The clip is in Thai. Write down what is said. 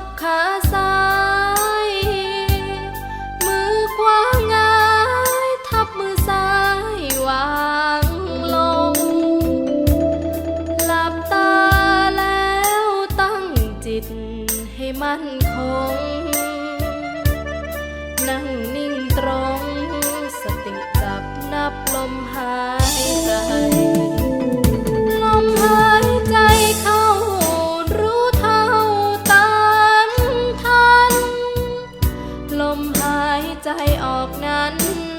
บขาซ้าย มือขวาง่ายทับมือซ้ายวางลง หลับตาแล้วตั้งจิตให้มั่นคง นั่ง ใจออกนั้น